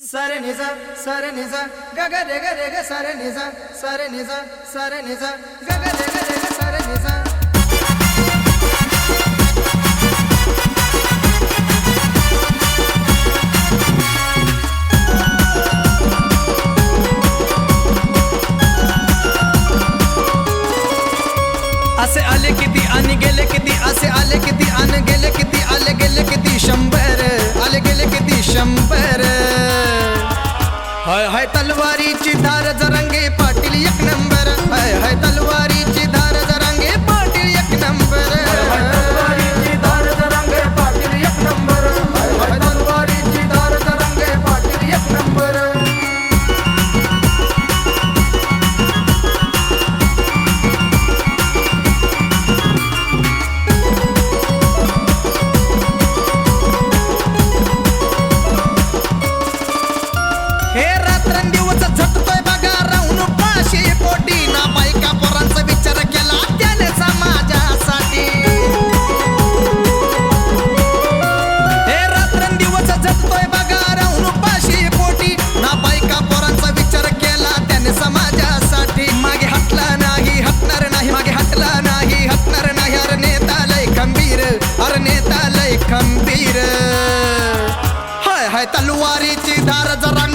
सरे निजा सरे निजा ग ग रे ग रे ग सरे निजा सरे निजा सरे निजा ग ग रे ग सरे असे आले किती आणि गेले किती, असे आले किती आणि गेले किती, आले गेले किती, शंभर तलवारीची धार जरंगे पाटील एक नंबर. हाय हाय तलवारी. तलवारीची धार जरा